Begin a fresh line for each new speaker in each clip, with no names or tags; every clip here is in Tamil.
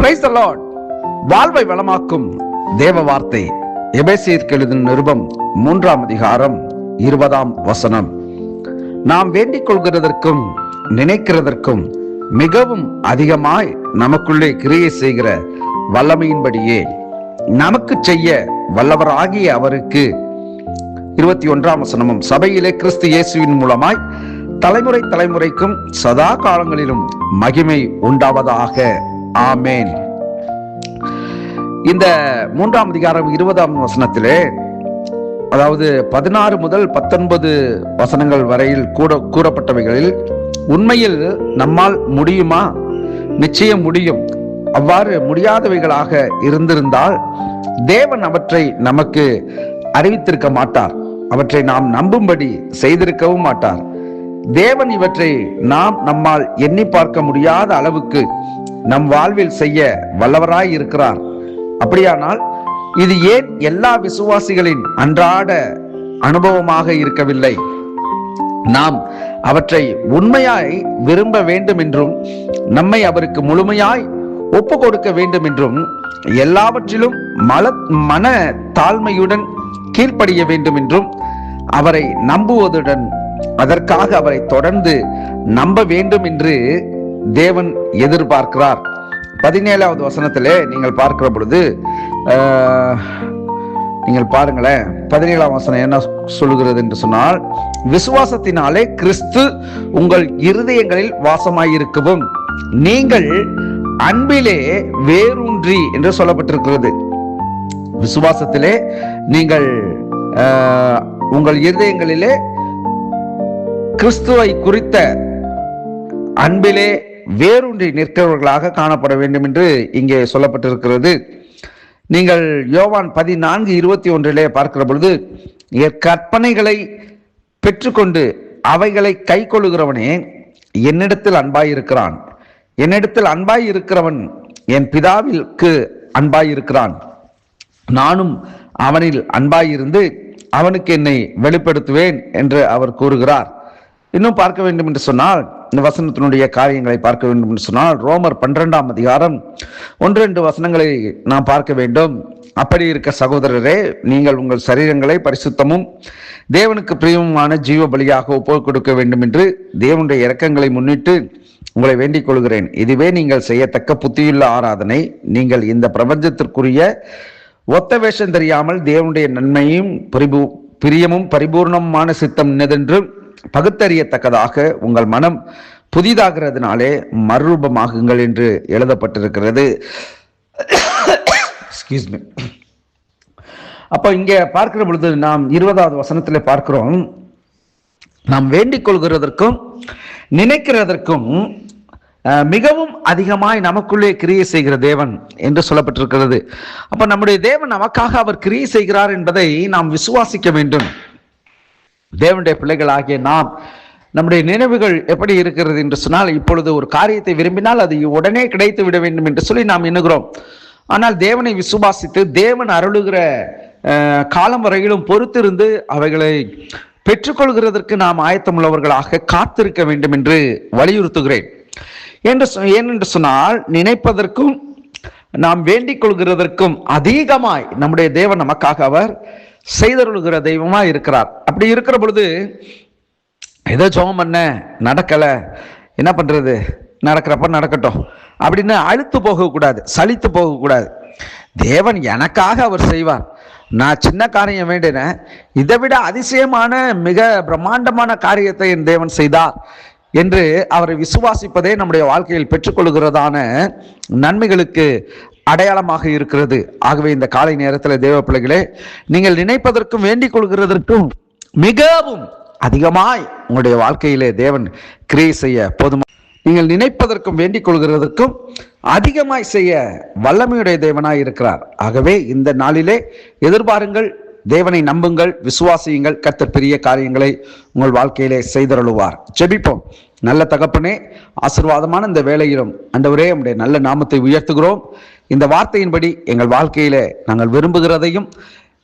பிரைஸ் லார்ட் வாழ்வை வளமாக்கும் தேவ வார்த்தை. எபேசியருக்கு எழுதின நிருபம் மூன்றாம் அதிகாரம் இருபதாம் வசனம். நாம் வேண்டிக் கொள்கிறதற்கும் நினைக்கிறதற்கும் மிகவும் அதிகமாய் நமக்குள்ளே கிரியை செய்கிற வல்லமையின்படியே நமக்கு செய்ய வல்லவராகிய அவருக்கு இருபத்தி ஒன்றாம் வசனமும் சபையிலே கிறிஸ்து இயேசுவின் மூலமாய் தலைமுறை தலைமுறைக்கும் சதா காலங்களிலும் மகிமை உண்டாவதாக ஆமேன். இந்த மூன்றாம் அதிகாரம் இருபதாம் வசனத்திலே அதாவது பதினாறு முதல் பத்தொன்பது வசனங்கள் வரையில் கூட கூறப்பட்டவைகளில் உண்மையில் நம்மால் முடியுமா? நிச்சயம் முடியும். அவ்வாறு முடியாதவைகளாக இருந்திருந்தால் தேவன் அவற்றை நமக்கு அறிவித்திருக்க மாட்டார். அவற்றை நாம் நம்பும்படி செய்திருக்கவும் மாட்டார். தேவன் இவற்றை நாம் நம்மால் எண்ணி பார்க்க முடியாத அளவுக்கு நம் வாழ்வில் செய்ய வல்லவராய் இருக்கிறார். அப்படியானால் இது ஏன் எல்லா விசுவாசிகளின் அன்றாட அனுபவமாக இருக்கவில்லை? நாம் அவற்றை உண்மையாய் விரும்ப வேண்டும் என்றும் நம்மை அவருக்கு முழுமையாய் ஒப்பு கொடுக்க வேண்டும் என்றும் எல்லாவற்றிலும் மல மன தாழ்மையுடன் கீழ்ப்படிய வேண்டும் என்றும் அவரை நம்புவதுடன் அதற்காக அவரை தொடர்ந்து நம்ப வேண்டும் என்று தேவன் எதிர்பார்க்கிறார். பதினேழாவது வசனத்திலே நீங்கள் பார்க்கிற பொழுது நீங்கள் பாருங்களேன் பதினேழாம் வசனம் என்ன சொல்லுகிறது என்று சொன்னால் விசுவாசத்தினாலே கிறிஸ்து உங்கள் இருதயங்களில் வாசமாயிருக்கவும் நீங்கள் அன்பிலே வேரூன்றி என்று சொல்லப்பட்டிருக்கிறது. விசுவாசத்திலே நீங்கள் ஆஹ், உங்கள் இருதயங்களிலே கிறிஸ்துவை குறித்த அன்பிலே வேரூன்றி நிற்கிறவர்களாக காணப்பட வேண்டும் என்று இங்கே சொல்லப்பட்டிருக்கிறது. நீங்கள் யோவான் பதினான்கு இருபத்தி ஒன்றிலே பார்க்கிற பொழுது என் கற்பனைகளை பெற்றுக்கொண்டு அவைகளை கை கொள்ளுகிறவனே என்னிடத்தில் அன்பாயிருக்கிறான். என்னிடத்தில் அன்பாயிருக்கிறவன் என் பிதாவிற்கு அன்பாயிருக்கிறான். நானும் அவனில் அன்பாயிருந்து அவனுக்கு என்னை வெளிப்படுத்துவேன் என்று அவர் கூறுகிறார். இன்னும் பார்க்க வேண்டும் என்று சொன்னால் இந்த வசனத்தினுடைய காரியங்களை பார்க்க வேண்டும் என்று சொன்னால் ரோமர் பன்னிரெண்டாம் அதிகாரம் ஒன்று ரெண்டு வசனங்களை நாம் பார்க்க வேண்டும். அப்படி இருக்க சகோதரரே நீங்கள் உங்கள் சரீரங்களை பரிசுத்தமும் தேவனுக்கு பிரியமுமான ஜீவ பலியாக ஒப்புக் கொடுக்க வேண்டும் என்று தேவனுடைய இறக்கங்களை முன்னிட்டு உங்களை வேண்டிக் கொள்கிறேன். இதுவே நீங்கள் செய்யத்தக்க புத்தியுள்ள ஆராதனை. நீங்கள் இந்த பிரபஞ்சத்திற்குரிய ஒத்த வேஷம் தெரியாமல் தேவனுடைய நன்மையும் பரிபூ பிரியமும் பரிபூர்ணமான சித்தம் என்னதென்று பகுத்தறியத்தக்கதாக உங்கள் மனம் புதிதாகிறதுனாலே மறுரூபமாகுங்கள் என்று எழுதப்பட்டிருக்கிறது. எக்ஸ்கியூஸ் மீ அப்போ இங்கே பார்க்கிற பொழுது நாம் இருபதாவது வசனத்தில் பார்க்கிறோம். நாம் வேண்டிக் கொள்கிறதற்கும் நினைக்கிறதற்கும் மிகவும் அதிகமாய் நமக்குள்ளே கிரியை செய்கிற தேவன் என்று சொல்லப்பட்டிருக்கிறது. அப்ப நம்முடைய தேவன் நமக்காக அவர் கிரியை செய்கிறார் என்பதை நாம் விசுவாசிக்க வேண்டும். தேவனுடைய பிள்ளைகளாகிய நாம் நம்முடைய நினைவுகள் எப்படி இருக்கிறது என்று சொன்னால் இப்பொழுது ஒரு காரியத்தை விரும்பினால் அது உடனே கிடைத்து விட வேண்டும் என்று சொல்லி நாம் எண்ணுகிறோம். ஆனால் தேவனை விசுவாசித்து தேவன் அருளுகிற காலம் வரையிலும் பொறுத்திருந்து அவைகளை பெற்றுக்கொள்கிறதற்கு நாம் ஆயத்தமுள்ளவர்களாக காத்திருக்க வேண்டும் என்று வலியுறுத்துகிறேன். என்று சொ- ஏனென்று சொன்னால் நினைப்பதற்கும் நாம் வேண்டிக் கொள்கிறதற்கும் அதிகமாய் நம்முடைய தேவன் நமக்காக அவர் செய்தருளுகிற தெய்வமா இருக்கிறார். அப்படி இருக்கிற பொழுது ஏதோ ஜெபம் பண்ண நடக்கல. என்ன பண்றது? நடக்கிறப்ப நடக்கட்டும். அப்படின்னு அழுத்து போகக்கூடாது சலித்து போகக்கூடாது. தேவன் எனக்காக அவர் செய்வார். நான் சின்ன காரியம் வேண்டினேன். இதை விட அதிசயமான மிக பிரம்மாண்டமான காரியத்தை என் தேவன் செய்தார் என்று அவரை விசுவாசிப்பதே நம்முடைய வாழ்க்கையில் பெற்றுக்கொள்கிறதான நன்மைகளுக்கு அடையாளமாக இருக்கிறது. ஆகவே இந்த காலை நேரத்தில் தேவ பிள்ளைகளே நீங்கள் நினைப்பதற்கும் வேண்டிக் கொள்கிறதற்கும் மிகவும் அதிகமாய் உங்களுடைய வாழ்க்கையிலே தேவன் கிரியை செய்ய போதுமா? நீங்கள் நினைப்பதற்கும் வேண்டிக் கொள்கிறதற்கும் அதிகமாய் செய்ய வல்லமையுடைய தேவனாய் இருக்கிறார். ஆகவே இந்த நாளிலே எதிர்பாருங்கள் தேவனை நம்புங்கள் விசுவாசியுங்கள் கர்த்தர் பெரிய காரியங்களை உங்கள் வாழ்க்கையிலே செய்தருளுவார். ஜெபிப்போம். நல்ல தகப்பனே ஆசீர்வாதமான இந்த வேலையிலும் அண்டவரே உடைய நல்ல நாமத்தை உயர்த்துகிறோம். இந்த வார்த்தையின்படி எங்கள் வாழ்க்கையிலே நாங்கள் விரும்புகிறதையும்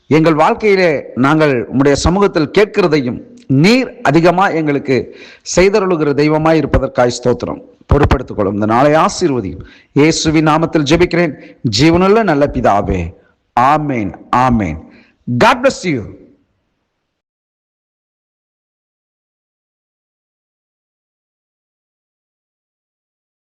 எங்கள் வாழ்க்கையிலே நாங்கள் உம்முடைய சமூகத்தில் கேட்கிறதையும் நீர் அதிகமாக எங்களுக்கு செய்தருளுகிற தெய்வமாக இருப்பதற்காய் ஸ்தோத்திரம். பொறுப்படுத்திக் கொள்ளும் இந்த நாளை ஆசீர்வதியும். இயேசுவின் நாமத்தில் ஜெபிக்கிறேன். ஜீவனுள்ள நல்ல பிதாவே. ஆமேன் ஆமேன். God bless you